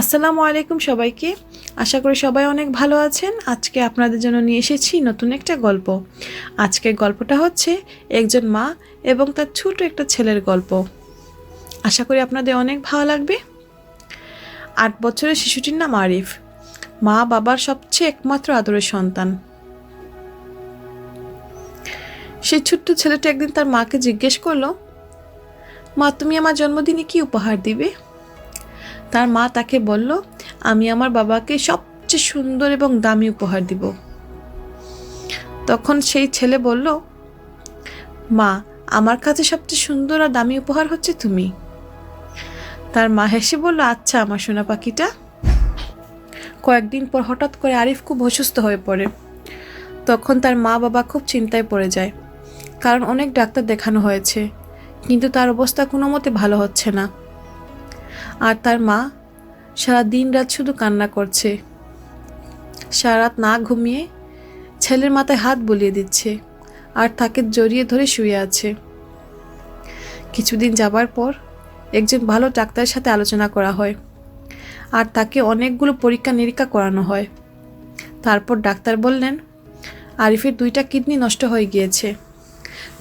আসসালামু আলাইকুম সবাইকে। আশা করি সবাই অনেক ভালো আছেন। আজকে আপনাদের জন্য নিয়ে এসেছি নতুন একটা গল্প। আজকের গল্পটা হচ্ছে একজন মা এবং তার ছোট একটা ছেলের গল্প। আশা করি আপনাদের অনেক ভালো লাগবে। আট বছরের শিশুটির নাম আরিফ। মা বাবার সবচেয়ে একমাত্র আদরের সন্তান। সেই ছোট্ট ছেলেটা একদিন তার মাকে জিজ্ঞেস করল, মা, তুমি আমার জন্মদিনে কি উপহার দিবে? তার মা তাকে বলল, আমি আমার বাবাকে সবচেয়ে সুন্দর এবং দামি উপহার দিব। তখন সেই ছেলে বলল, মা, আমার কাছে সবচেয়ে সুন্দর আর দামি উপহার হচ্ছে তুমি। তার মা হেসে বলল আচ্ছা আমার সোনা পাখিটা। কয়েকদিন পর হঠাৎ করে আরিফ খুব অসুস্থ হয়ে পড়ে। তখন তার মা বাবা খুব চিন্তায় পড়ে যায়, কারণ অনেক ডাক্তার দেখানো হয়েছে, কিন্তু তার অবস্থা কোনো মতে ভালো হচ্ছে না। আর তার মা সারা দিন রাত শুধু কান্না করছে। সারা রাত না ঘুমিয়ে ছেলের মাথায় হাত বলিয়ে দিচ্ছে আর তাকে জড়িয়ে ধরে শুয়ে আছে। কিছুদিন যাবার পর একজন ভালো ডাক্তারের সাথে আলোচনা করা হয় আর তাকে অনেকগুলো পরীক্ষা নিরীক্ষা করানো হয়। তারপর ডাক্তার বললেন, আরিফের দুইটা কিডনি নষ্ট হয়ে গিয়েছে,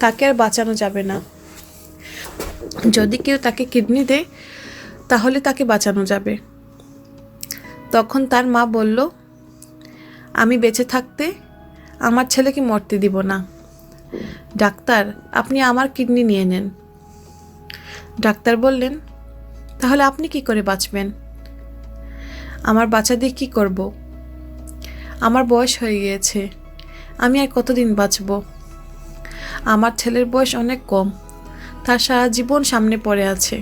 তাকে আর বাঁচানো যাবে না। যদি কেউ তাকে কিডনি দেয় তাহলে তাকে বাঁচানো যাবে। তখন তার মা বলল, আমি বেঁচে থাকতে আমার ছেলেকে মরতে দিব না। ডাক্তার, আপনি আমার কিডনি নিয়ে নেন। ডাক্তার বললেন, তাহলে আপনি কি করে বাঁচবেন? আমার বাচ্চা দিয়ে কী করব? আমার বয়স হয়ে গিয়েছে, আমি আর কতদিন বাঁচব? আমার ছেলের বয়স অনেক কম, তার সারা জীবন সামনে পড়ে আছে।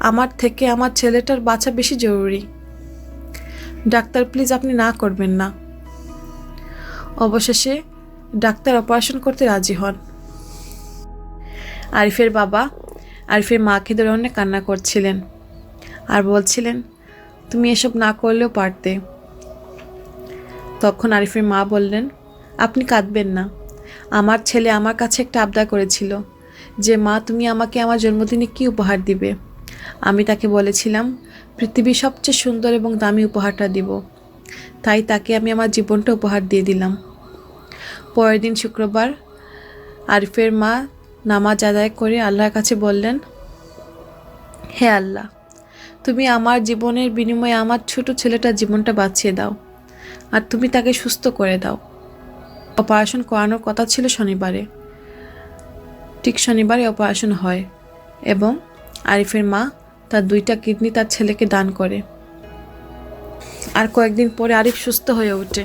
আমার থেকে আমার ছেলেটার বাঁচা বেশি জরুরি। ডাক্তার, প্লিজ আপনি না করবেন না। অবশেষে ডাক্তার অপারেশন করতে রাজি হন। আরিফের বাবা আরিফের মাকে ধরে অনেক কান্না করছিলেন আর বলছিলেন, তুমি এসব না করলেও পারতে। তখন আরিফের মা বললেন, আপনি কাঁদবেন না। আমার ছেলে আমার কাছে একটা আবদা করেছিল যে, মা, তুমি আমাকে আমার জন্মদিনে কি উপহার দিবে? আমি তাকে বলেছিলাম পৃথিবীর সবচেয়ে সুন্দর এবং দামি উপহারটা দিব। তাই তাকে আমি আমার জীবনটা উপহার দিয়ে দিলাম। পরের দিন শুক্রবার আরিফের মা নামাজ আদায় করে আল্লাহর কাছে বললেন, হে আল্লাহ, তুমি আমার জীবনের বিনিময়ে আমার ছোট ছেলেটার জীবনটা বাঁচিয়ে দাও আর তুমি তাকে সুস্থ করে দাও। অপারেশন করানোর কথা ছিল শনিবারে। ঠিক শনিবারে অপারেশন হয় এবং আরিফের মা তার দুইটা কিডনি তার ছেলেকে দান করে। আর কয়েকদিন পরে আরিফ সুস্থ হয়ে ওঠে।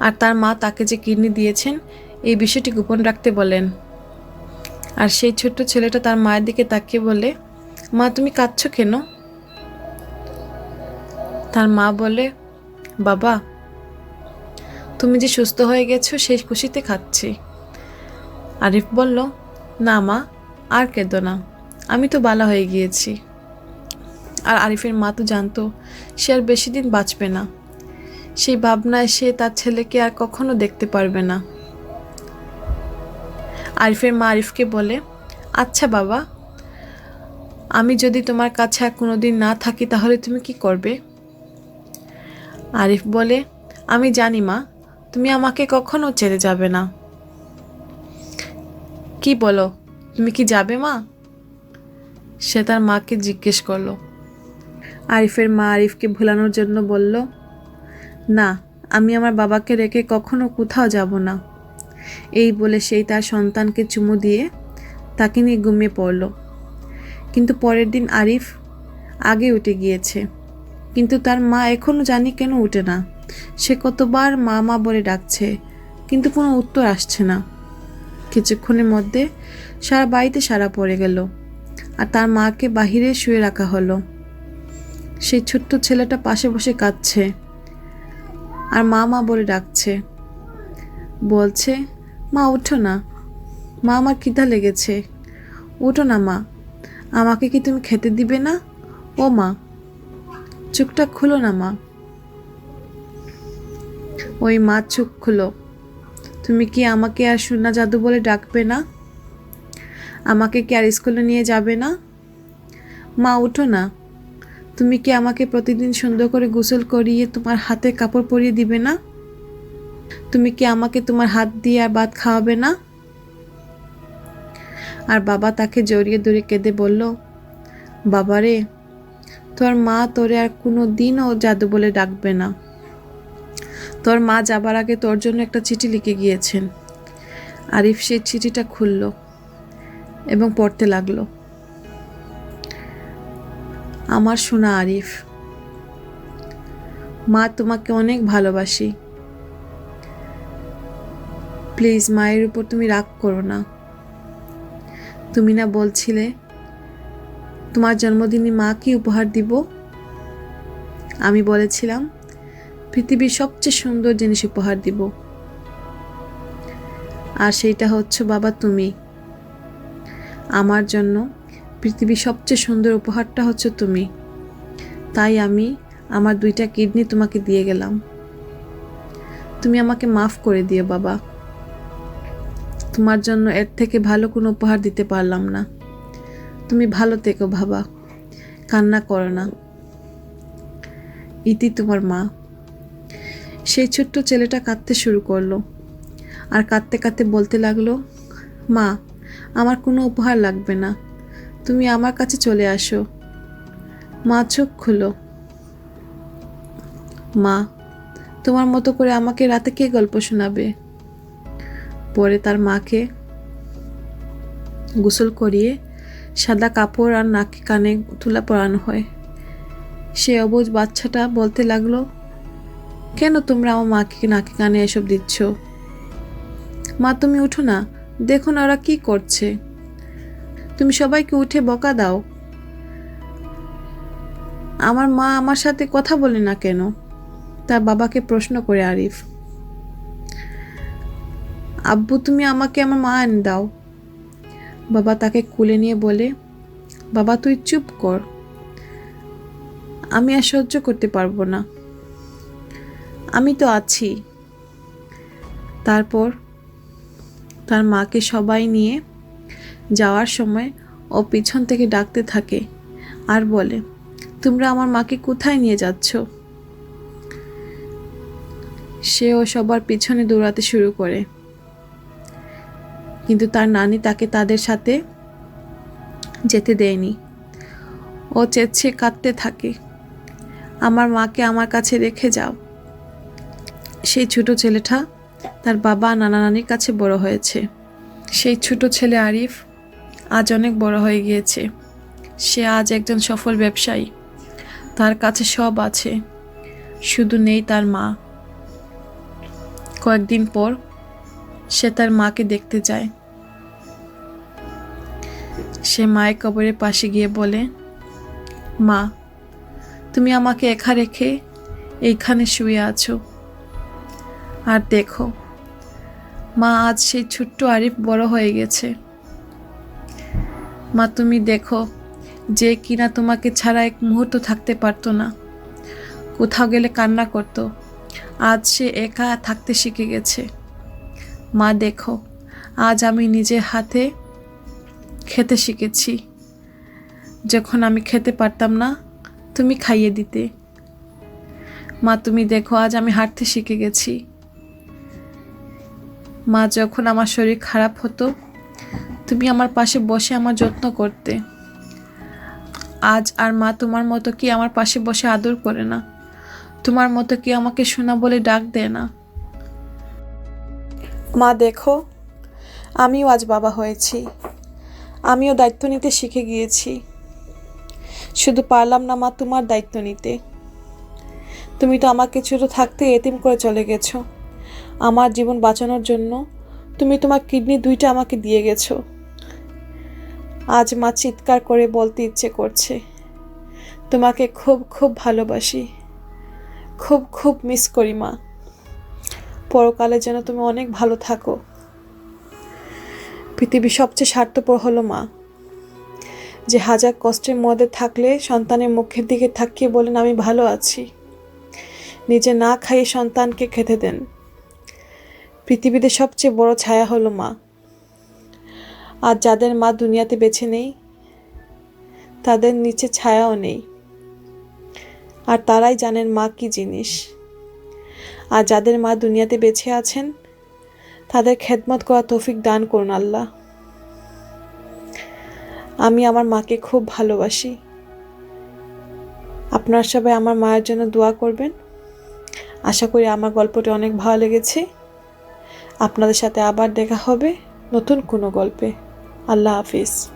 আর তার মা তাকে যে কিডনি দিয়েছেন, এই বিষয়টি গোপন রাখতে বলেন। আর সেই ছোট্ট ছেলেটা তার মায়ের দিকে তাকিয়ে বলে, মা, তুমি কাঁদছো কেন? তার মা বলে, বাবা, তুমি যে সুস্থ হয়ে গেছো, সেই খুশিতে খাচ্ছি। আরিফ বলল, না মা আর কেঁদো না। আমি তো বালা হয়ে গিয়েছি। আর আরিফের মা তো জানতো, সে আর বেশি দিন বাঁচবে না। সেই ভাবনায় সে তার ছেলেকে আর কখনো দেখতে পারবে না। আরিফের মা আরিফকে বলে আচ্ছা বাবা, আমি যদি তোমার কাছে আর কোনো দিন না থাকি তাহলে তুমি কি করবে? আরিফ বলে, আমি জানি মা, তুমি আমাকে কখনো ছেড়ে যাবে না। কি বলো তুমি কি যাবে মা? সে তার মাকে জিজ্ঞেস করল। আরিফের মা আরিফকে ভোলানোর জন্য বলল, না, আমি আমার বাবাকে রেখে কখনো কোথাও যাব না। এই বলে সেই তার সন্তানকে চুমু দিয়ে তাকে নিয়ে ঘুমিয়ে পড়ল। কিন্তু পরের দিন আরিফ আগে উঠে গিয়েছে। কিন্তু তার মা এখনও জানি কেন উঠে না। সে কতবার মা মা বলে ডাকছে, কিন্তু কোনো উত্তর আসছে না। কিছুক্ষণের মধ্যে সারা বাড়িতে সারা পড়ে গেল আর তার মাকে বাহিরে শুয়ে রাখা হলো। সেই ছোট্ট ছেলেটা পাশে বসে কাঁদছে আর মা মা বলে ডাকছে। বলছে, মা, উঠো না। মা, আমার খিদা লেগেছে। উঠো না, মা। আমাকে কি তুমি খেতে দিবে না? ও, মা। চোখটা খুলো না, মা। ওই মা চোখ খুলো। তুমি কি আমাকে আর সুন্না জাদু বলে ডাকবে না? আমাকে কি আর স্কুলে নিয়ে যাবে না? মা, উঠো না। তুমি কি আমাকে প্রতিদিন সুন্দর করে গোসল করিয়ে তোমার হাতে কাপড় পরিয়ে দিবে না? তুমি কি আমাকে তোমার হাত দিয়ে আর ভাত খাওয়াবে না? আর বাবা তাকে জড়িয়ে ধরে কেঁদে বলল, বাবারে, তোর মা তোরে আর কোনো দিনও জাদু বলে ডাকবে না। তোর মা যাবার আগে তোর জন্য একটা চিঠি লিখে গিয়েছেন। আরিফ সেই চিঠিটা খুলল এবং পড়তে লাগল। আমার সোনা আরিফ, মা তোমাকে অনেক ভালোবাসি। প্লিজ মায়ের উপর তুমি রাগ করো না। তুমি না বলছিলে তোমার জন্মদিনে মা কি উপহার দিব? আমি বলেছিলাম পৃথিবীর সবচেয়ে সুন্দর জিনিস উপহার দিব। আর সেইটা হচ্ছে, বাবা, তুমি। আমার জন্য পৃথিবীর সবচেয়ে সুন্দর উপহারটা হচ্ছে তুমি। তাই আমি আমার দুইটা কিডনি তোমাকে দিয়ে গেলাম। তুমি আমাকে মাফ করে দিও, বাবা। তোমার জন্য এর থেকে ভালো কোনো উপহার দিতে পারলাম না। তুমি ভালো থেকো, বাবা। কান্না করো না। ইতি তোমার মা। সেই ছোট্ট ছেলেটা কাঁদতে শুরু করল। আর কাঁদতে কাঁদতে বলতে লাগল, মা, আমার কোনো উপহার লাগবে না। তুমি আমার কাছে চলে আসো। মা চোখ খুলো। মা, তোমার মতো করে আমাকে রাতে কে গল্প শোনাবে? পরে তার মাকে গোসল করিয়ে সাদা কাপড় আর নাকে কানে তুলা পরানো হয়। সে অবুজ বাচ্চাটা বলতে লাগল কেন তোমরা আমার মাকে নাকে কানে এসব দিচ্ছ? মা, তুমি উঠো না। দেখো না ওরা কি করছে। তুমি সবাইকে উঠে বকা দাও। আমার মা আমার সাথে কথা বলে না কেন? তার বাবাকে প্রশ্ন করে আরিফ। আব্বু, তুমি আমাকে আমার মা এনে দাও। বাবা তাকে কুলে নিয়ে বলে, বাবা, তুই চুপ কর। আমি আর সহ্য করতে পারব না। আমি তো আছি। তারপর তার মাকে সবাই নিয়ে যাওয়ার সময় ও পিছন থেকে ডাকতে থাকে আর বলে, তোমরা আমার মাকে কোথায় নিয়ে যাচ্ছ? সেও সবার পিছনে দৌড়াতে শুরু করে। কিন্তু তার নানি তাকে তাদের সাথে যেতে দেয়নি। ও চেচ্ছে কাঁদতে থাকে, আমার মাকে আমার কাছে রেখে যাও। সেই ছোট ছেলেটা তার বাবা নানা নানির কাছে বড় হয়েছে। সেই ছোট ছেলে আরিফ আজ অনেক বড় হয়ে গিয়েছে। সে আজ একজন সফল ব্যবসায়ী। তার কাছে সব আছে। শুধু নেই তার মা। কয়েকদিন পর সে তার মাকে দেখতে যায়। সে মায়ের কবরের পাশে গিয়ে বলে, মা, তুমি আমাকে একা রেখে এইখানে শুয়ে আছো। আর দেখো, মা আজ সেই ছোট্ট আরিফ বড় হয়ে গেছে। মা, তুমি দেখো, যে কিনা তোমাকে ছাড়া এক মুহূর্ত থাকতে পারতো না। কোথাও গেলে কান্না করতো। আজ সে একা থাকতে শিখে গেছে। মা, দেখো, আজ আমি নিজের হাতে খেতে শিখেছি। যখন আমি খেতে পারতাম না, তুমি খাইয়ে দিতে। মা, তুমি দেখো, আজ আমি হাঁটতে শিখে গেছি। মা যখন আমার শরীর খারাপ হতো, তুমি আমার পাশে বসে আমার যত্ন করতে। আজ আর মা তোমার মতো কি আমার পাশে বসে আদর করে না। তোমার মতো কি আমাকে শোনা বলে ডাক দেয় না। মা, দেখো, আমিও আজ বাবা হয়েছি। আমিও দায়িত্ব নিতে শিখে গিয়েছি। শুধু পারলাম না মা, তোমার দায়িত্ব নিতে। তুমি তো আমাকে ছোট থাকতে এতিম করে চলে গেছো। আমার জীবন বাঁচানোর জন্য তুমি তোমার কিডনি দুইটা আমাকে দিয়ে গেছো। আজ মা চিৎকার করে বলতে ইচ্ছে করছে, তোমাকে খুব খুব ভালোবাসি, খুব খুব মিস করি মা। পরকালে যেন তুমি অনেক ভালো থাকো। পৃথিবীর সবচেয়ে স্বার্থপর হলো মা। যে হাজার কষ্টের মধ্যে থাকলে সন্তানের মুখের দিকে থাকিয়ে বলেন, আমি ভালো আছি। নিজে না খাইয়ে সন্তানকে খেতে দেন। পৃথিবীতে সবচেয়ে বড় ছায়া হলো মা। আর যাদের মা দুনিয়াতে বেছে নেই, তাদের নিচে ছায়াও নেই। আর তারাই জানেন মা কী জিনিস। আর যাদের মা দুনিয়াতে বেছে আছেন, তাদের খেদমত করা তৌফিক দান করুন আল্লাহ। আমি আমার মাকে খুব ভালোবাসি। আপনারা সবাই আমার মায়ের জন্য দোয়া করবেন। আশা করি আমার গল্পটি অনেক ভালো লেগেছে। আপনাদের সাথে আবার দেখা হবে নতুন কোনো গল্পে। আল্লাহ হাফিজ।